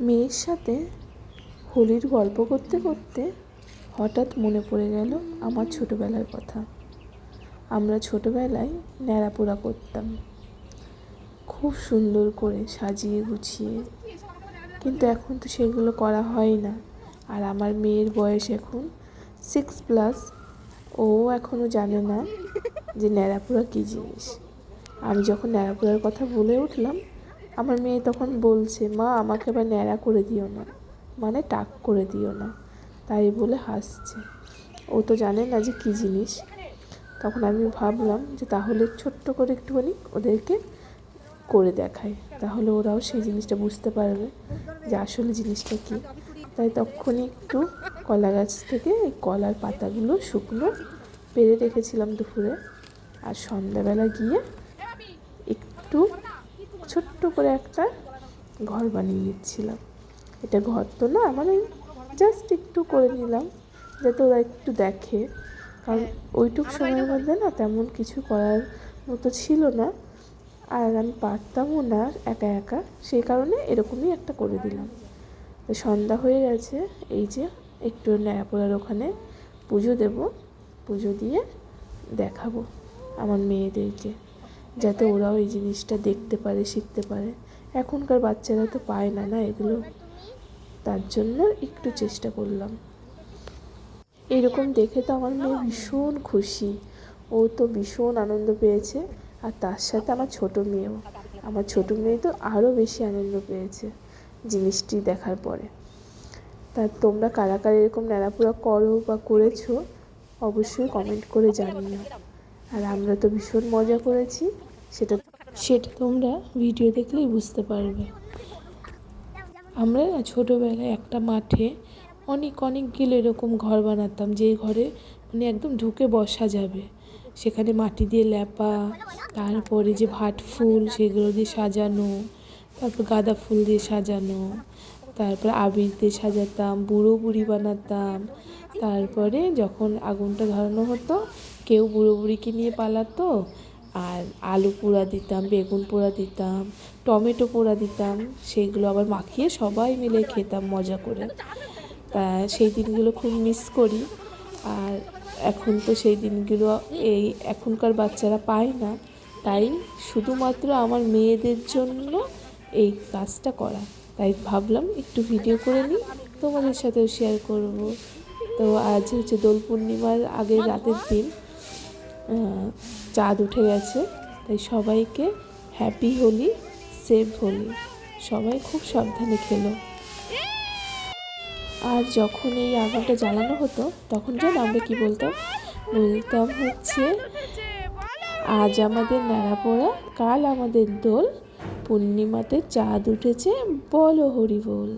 মেয়ের সাথে হোলির গল্প করতে করতে হঠাৎ মনে পড়ে গেল আমার ছোটোবেলার কথা। আমরা ছোটোবেলায় ন্যাড়াপোড়া করতাম। খুব সুন্দর করে সাজিয়ে গুছিয়ে। কিন্তু এখন তো সেগুলো করা হয় না। আর আমার মেয়ের বয়স এখন সিক্স প্লাস ও এখনও জানে না যে ন্যাড়াপোড়া কী জিনিস। আমি যখন ন্যাড়াপোড়ার কথা বলে উঠলাম আমার মেয়ে তখন বলছে, মা, আমাকে এবার ন্যাড়া করে দিও না। মানে টাক করে দিও না। তাই বলে হাসছে। ও তো জানে না যে কী জিনিস। তখন আমি ভাবলাম যে তাহলে ছোট্ট করে একটুখানি ওদেরকে করে দেখায় তাহলে ওরাও সেই জিনিসটা বুঝতে পারবে যে আসলে জিনিসটা কী। তাই তখনই একটু কলা গাছ থেকে এই কলার পাতাগুলো শুকনো পেরে রেখেছিলাম দুপুরে। আর সন্ধ্যাবেলা গিয়ে করে একটা ঘর বানিয়ে নিচ্ছিলাম। এটা ঘর তো না মানে জাস্ট একটু করে নিলাম যাতে ওরা একটু দেখে। কারণ ওইটুক সময়ের মধ্যে না তেমন কিছু করার মতো ছিল না। আর আমি পারতামও না একা একা সেই কারণে এরকমই একটা করে দিলাম। তো সন্ধ্যা হয়ে গেছে এই যে একটু ন্যাড়াপোড়ার ওখানে পুজো দেব পুজো দিয়ে দেখাবো আমার মেয়েদেরকে। যাতে ওরাও এই জিনিসটা দেখতে পারে, শিখতে পারে। এখনকার বাচ্চারা তো পায় না না এগুলো। তার জন্য একটু চেষ্টা করলাম। এরকম দেখে তো আমার মেয়ে ভীষণ খুশি। ও তো ভীষণ আনন্দ পেয়েছে। আর তার সাথে আমার ছোট মেয়েও। আমার ছোট মেয়ে তো আরও বেশি আনন্দ পেয়েছে জিনিসটি দেখার পরে। তা তোমরা কারা কারা এরকম ন্যাড়াপোড়া করো বা করেছ, অবশ্যই কমেন্ট করে জানিও। আর আমরা তো ভীষণ মজা করেছি। সেটা সেটা তোমরা ভিডিও দেখলেই বুঝতে পারবে। আমরা ছোটোবেলায় একটা মাঠে অনেক অনেকগুলো এরকম ঘর বানাতাম, যেই ঘরে মানে একদম ঢুকে বসা যাবে। সেখানে মাটি দিয়ে ল্যাপা তারপরে যে ভাট ফুল সেগুলো দিয়ে সাজানো, তারপর গাঁদা ফুল দিয়ে সাজানো, তারপর আবির দিয়ে সাজাতাম, বুড়ো বুড়ি বানাতাম, তারপরে যখন আগুনটা ধরানো হতো কেউ বুড়ো বুড়িকে নিয়ে পালাতো, আর আলু পোড়া দিতাম, বেগুন পোড়া দিতাম, টমেটো পোড়া দিতাম সেইগুলো আবার মাখিয়ে সবাই মিলে খেতাম মজা করে। তা সেই দিনগুলো খুব মিস করি। আর এখন তো সেই দিনগুলো এই এখনকার বাচ্চারা পায় না। তাই শুধুমাত্র আমার মেয়েদের জন্য এই কাজটা করা। তাই ভাবলাম একটু ভিডিও করে নিই, তোমাদের সাথেও শেয়ার করব। তো আজ হচ্ছে দোল পূর্ণিমার আগের রাতের দিন। চাঁদ উঠে গেছে, তাই সবাইকে হ্যাপি হোলি সেফ হোলি। সবাই খুব সাবধানে খেলো। আর যখন এই আগুনটা জ্বালানো হতো, তখন যেন আমরা কি বলতাম? বলতাম হচ্ছে, আজ আমাদের নাড়া পোড়া কাল আমাদের দোল, পূর্ণিমাতে চাঁদ উঠেছে, বলো হরি বল